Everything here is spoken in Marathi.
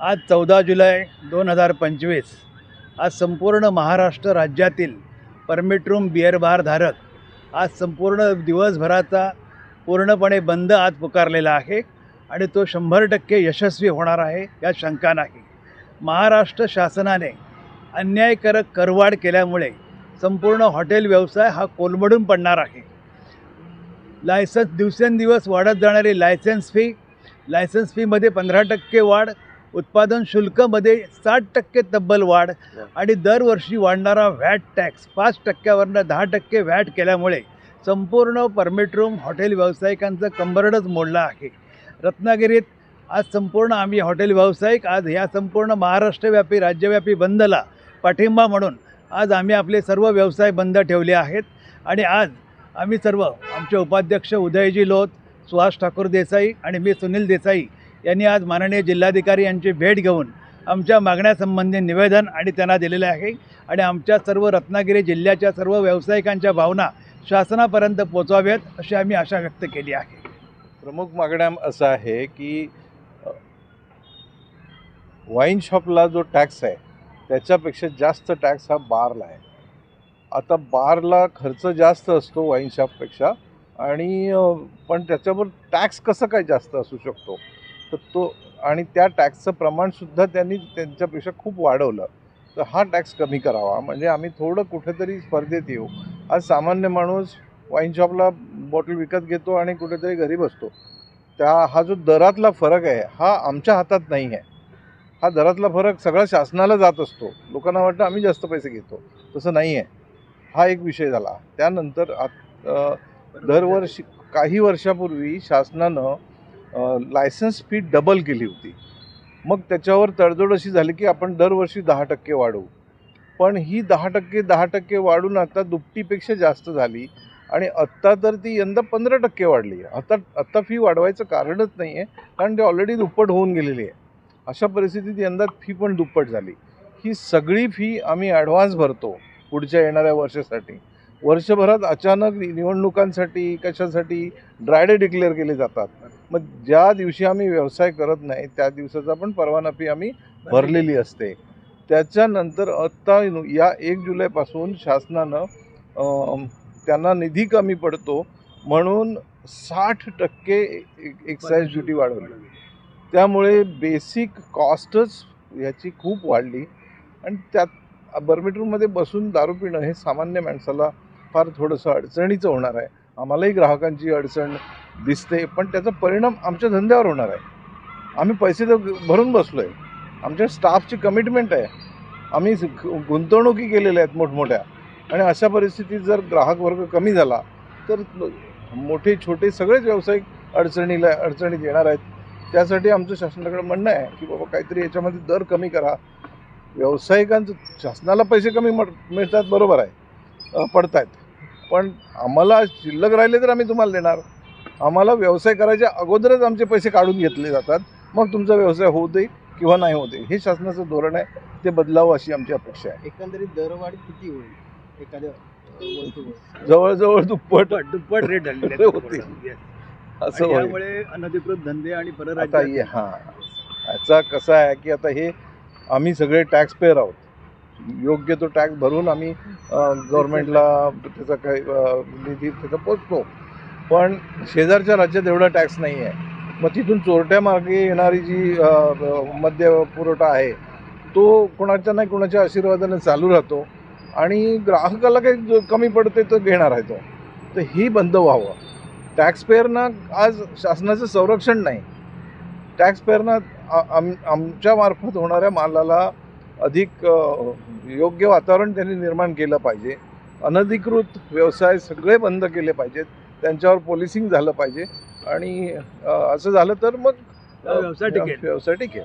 आज चौदा जुलै दोन हजार पंचवीस आज संपूर्ण महाराष्ट्र राज्यातील परमिट रूम बिअर बारधारक आज संपूर्ण दिवसभराचा पूर्णपणे बंद आज पुकारलेला आहे आणि तो शंभर टक्के यशस्वी होणार आहे यात शंका नाही. महाराष्ट्र शासनाने अन्यायकारक करवाढ केल्यामुळे संपूर्ण हॉटेल व्यवसाय हा कोलमडून पडणार आहे. लायसन्स दिवसेंदिवस वाढत जाणारी लायसन्स फी लायसन्स फीमध्ये पंधरा टक्के वाढ उत्पादन शुल्कमध्ये साठ टक्के तब्बल वाढ आणि दरवर्षी वाढणारा व्हॅट टॅक्स पाच टक्क्यावरनं दहा टक्के व्हॅट केल्यामुळे संपूर्ण परमिट रूम हॉटेल व्यावसायिकांचं कंबरडच मोडलं आहे. रत्नागिरीत आज संपूर्ण आम्ही हॉटेल व्यावसायिक आज ह्या संपूर्ण महाराष्ट्रव्यापी राज्यव्यापी बंदला पाठिंबा म्हणून आज आम्ही आपले सर्व व्यवसाय बंद ठेवले आहेत. आणि आज आम्ही सर्व आमचे उपाध्यक्ष उदयजी लोत सुहास ठाकूर देसाई आणि मी सुनील देसाई यांनी आज माननीय जिल्हाधिकारी यांची भेट घेऊन आमच्या मागण्यासंबंधी निवेदन आणि त्यांना दिलेलं आहे. आणि आमच्या सर्व रत्नागिरी जिल्ह्याच्या सर्व व्यावसायिकांच्या भावना शासनापर्यंत पोचवाव्यात अशी आम्ही आशा व्यक्त केली आहे. प्रमुख मागण्या असं आहे की वाईन शॉपला जो टॅक्स आहे त्याच्यापेक्षा जास्त टॅक्स हा बारला आहे. आता बारला खर्च जास्त असतो वाईन शॉपपेक्षा आणि पण त्याच्यावर टॅक्स कसं काय जास्त असू शकतो? तर तो आणि त्या टॅक्सचं प्रमाणसुद्धा त्यांनी त्यांच्यापेक्षा खूप वाढवलं. तर हा टॅक्स कमी करावा. म्हणजे आम्ही थोडं कुठेतरी स्पर्धेत येऊ. आज सामान्य माणूस वाईन शॉपला बॉटल विकत घेतो आणि कुठेतरी घरी बसतो. त्या हा जो दरातला फरक आहे हा आमच्या हातात नाही आहे. हा दरातला फरक सगळा शासनाला जात असतो. लोकांना वाटतं आम्ही जास्त पैसे घेतो. तसं नाही आहे. हा एक विषय झाला. त्यानंतर आत- दरवर्षी काही वर्षापूर्वी शासनानं लायसन्स फी डबल केली होती. मग त्याच्यावर तडजोड अशी झाली की आपण दरवर्षी दहा टक्के वाढवू. पण ही दहा टक्के दहा टक्के वाढून आता दुपटीपेक्षा जास्त झाली आणि आत्ता तर ती यंदा पंधरा टक्के वाढली. आहे आता आत्ता फी वाढवायचं कारणच नाही आहे कारण ती ऑलरेडी दुप्पट होऊन गेलेली आहे. अशा परिस्थितीत यंदा फी पण दुप्पट झाली. ही सगळी फी आम्ही ॲडव्हान्स भरतो पुढच्या येणाऱ्या वर्षासाठी. वर्षभरात अचानक निवडणुकांसाठी कशासाठी ड्रायडे डिक्लेअर केले जातात. मग ज्या दिवशी आम्ही व्यवसाय करत नाही त्या दिवसाचा पण परवाना फी आम्ही भरलेली असते. त्याच्यानंतर आत्ता या एक जुलैपासून शासनानं त्यांना निधी कमी पडतो म्हणून साठ टक्के एक्साईज ड्युटी वाढवली. त्यामुळे बेसिक कॉस्टच ह्याची खूप वाढली. आणि त्यात बर्मिटरूममध्ये बसून दारू पिणं हे सामान्य माणसाला फार थोडंसं अडचणीचं होणार आहे. आम्हालाही ग्राहकांची अडचण दिसते पण त्याचा परिणाम आमच्या धंद्यावर होणार आहे. आम्ही पैसे तर भरून बसलो आहे आमच्या स्टाफची कमिटमेंट आहे. आम्ही गुंतवणुकी केलेल्या आहेत मोठमोठ्या. आणि अशा परिस्थितीत जर ग्राहक वर्ग कमी झाला तर मोठे छोटे सगळेच व्यावसायिक अडचणीला अडचणीत येणार आहेत. त्यासाठी आमचं शासनाकडे म्हणणं आहे की बाबा काहीतरी याच्यामध्ये दर कमी करा. व्यावसायिकांचं शासनाला पैसे कमी मिळतात बरोबर आहे. पडत आहेत पण आम्हाला शिल्लक राहिले तर आम्ही तुम्हाला देणार. आम्हाला व्यवसाय करायच्या अगोदरच आमचे पैसे काढून घेतले जातात. मग तुमचा व्यवसाय होऊ दे किंवा नाही होऊ दे हे शासनाचं धोरण आहे. ते बदलावं अशी आमची अपेक्षा आहे. एकंदरीत दरवाढ किती होईल? एखाद्या जवळजवळ दुप्पट दुप्पट दुप्पट रेट झालेले होते. असं होईल. त्यामुळे अनधिकृत धंदे आणि आता परराज्य हां. याचा कसं आहे की आता हे आम्ही सगळे टॅक्स पेअर आहोत. योग्य तो टॅक्स भरून आम्ही गव्हर्मेंटला त्याचा काही निधी त्याचा पोचतो. पण शेजारच्या राज्यात एवढा टॅक्स नाही आहे मग तिथून चोरट्या मार्गे येणारी जी मद्य पुरवठा आहे तो कोणाच्या नाही कोणाच्या आशीर्वादाने चालू राहतो आणि ग्राहकाला काही जो कमी पडते तर घेणार आहे तो. तर ही बंद व्हावं. टॅक्सपेअरना आज शासनाचं संरक्षण नाही. टॅक्स पेअरना आम आमच्या मार्फत होणाऱ्या मालाला अधिक योग्य वातावरण त्यांनी निर्माण केलं पाहिजे. अनधिकृत व्यवसाय सगळे बंद केले पाहिजेत. त्यांच्यावर पोलिसिंग झालं पाहिजे. आणि असं झालं तर मग व्यवसाय टिकेल. व्यवसाय टिकेल.